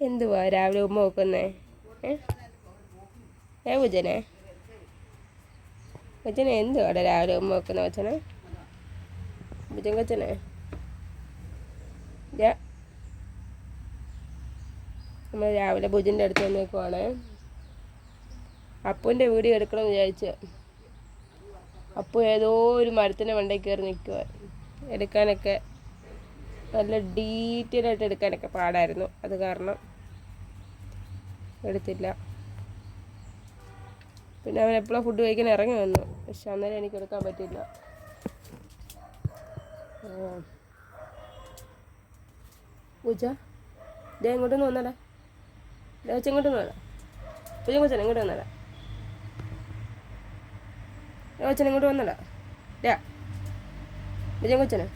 എന്തുവാ രാവിലെ ഉമ്മ വെക്കുന്നേ? ഏ? ഏ ഭുജനെ എന്തുവാ രാവിലെ ഉമ്മ വെക്കുന്ന കൊച്ചനെ ഭുജൻ കൊച്ചനെ? നമ്മൾ രാവിലെ ഭുജന്റെ അടുത്ത് വന്നേക്കുവാണ് അപ്പുവിന്റെ വീട് എടുക്കണം വിചാരിച്ച്. അപ്പു ഏതോ ഒരു മരത്തിന്റെ മണ്ടയിൽ കയറി നിൽക്കുക എടുക്കാനൊക്കെ നല്ല ഡീറ്റെയിൽ ആയിട്ട് എടുക്കാനൊക്കെ പാടായിരുന്നു. അത് കാരണം എടുത്തില്ല. പിന്നെ അവൻ എപ്പോഴും ഫുഡ് കഴിക്കാൻ ഇറങ്ങി വന്നു. പക്ഷെ അന്നേരം എനിക്ക് എടുക്കാൻ പറ്റില്ല പൂജ ദേ ഇങ്ങോട്ടൊന്ന് വന്നടാ. ദേ വെച്ച് ഇങ്ങോട്ടൊന്ന് വന്നടാ. പൂജ കൊച്ചനെ ഇങ്ങോട്ട് വന്നടാ. ദേ വെച്ചാൽ ഇങ്ങോട്ട് വന്നടാ. ഡാ വിജയൻ കൊച്ചനെ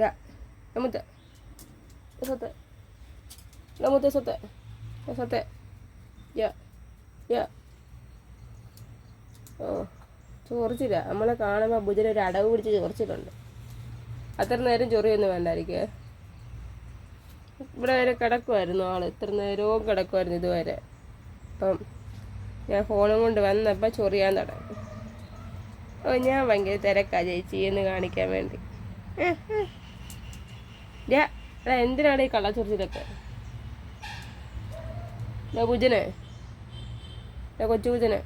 ഡാ മുത്ത സത്തെ മുത്ത സത്തെ സത്തെ ഓ ചോറിച്ചില്ല. നമ്മളെ കാണുമ്പോൾ ബുധന ഒരു അടവ് പിടിച്ച് ചോറിച്ചിട്ടുണ്ട്. അത്ര നേരം ചൊറിയൊന്നും വേണ്ടായിരിക്കും? ഇവിടെ വരെ കിടക്കുമായിരുന്നു ആൾ. ഇത്ര നേരവും കിടക്കുമായിരുന്നു ഇതുവരെ. അപ്പം ഞാൻ ഫോണും കൊണ്ട് വന്നപ്പോൾ ചൊറിയാൻ തുടങ്ങി. ഓ ഞാൻ ഭയങ്കര തിരക്കാ ചേച്ചി എന്ന് കാണിക്കാൻ വേണ്ടി. എന്തിനാണ് ഈ കള്ളച്ചൊറിച്ചിലൊക്കെ ഡാ പൂജനെ. ഡാ കൊച്ചു പൂജനെ.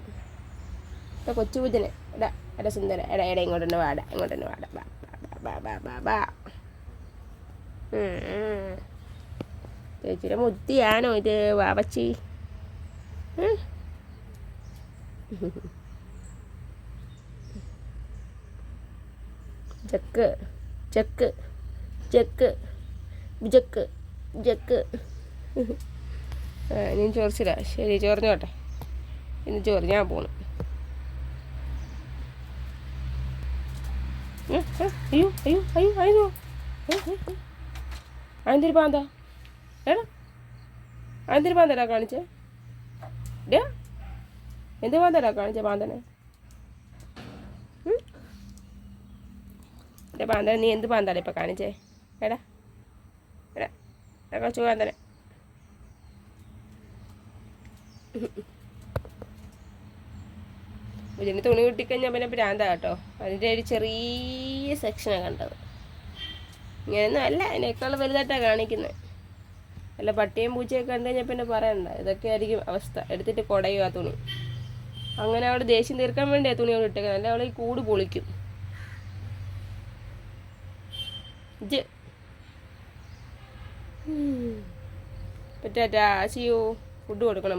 ഡാ കൊച്ചു പൂജനെ. എടാ എടാ സുന്ദര. എടാ എടാ ഇങ്ങോട്ട് വാടാ ഇങ്ങോട്ടൊന്ന് വാടാ ബാ ബാ ബാ ബാ ബാ ബാ ഉം. ചേച്ചിയുടെ മുത്തിയാണോ ഇത് വാവച്ചി? ഉം. ചെക്ക് ചെക്ക് ജക്ക് ജക്ക് ഇനിയും ചോറിച്ചില്ല ശരി ചോറിഞ്ഞോട്ടെ ഇനി ചോറ് ഞാൻ പോണു. അയ്യോ അയ്യോ അയ്യോ അയ്യോ. അതെന്തൊരു പാന്താ. എടാ. അതെന്തൊരു പാന്തടാ കാണിച്ചേ. ഡാ. എന്ത് പാന്തടാ കാണിച്ച പാന്തനെ ഉം? എന്റെ പാന്തനെ നീ എന്ത് പാന്താടാ ഇപ്പം കാണിച്ചേ എടാ. എടാ. കൊച്ചു പാന്തനെ ഇതിന് തുണി കിട്ടിക്കഴിഞ്ഞാൽ പിന്നെ ഭ്രാന്ത കേട്ടോ. അതിന്റെ ഒരു ചെറിയ സെക്ഷനാണ് കണ്ടത്. ഇങ്ങനെയൊന്നും അല്ല അതിനേക്കാൾ വലുതായിട്ടാണ് കാണിക്കുന്നത് അല്ല പട്ടിയും പൂച്ചയൊക്കെ കണ്ടു കഴിഞ്ഞാൽ പിന്നെ പറയണ്ട. ഇതൊക്കെ ആയിരിക്കും അവസ്ഥ. എടുത്തിട്ട് കുടയുക തുണി. അങ്ങനെ അവിടെ ദേഷ്യം തീർക്കാൻ വേണ്ടിയാണ് തുണി അവിടെ ഇട്ടേക്കുന്നത് അല്ലെ അവൾ ഈ കൂട് പൊളിക്കും. പറ്റാറ്റാ സിയോ ഫുഡ് കൊടുക്കണം.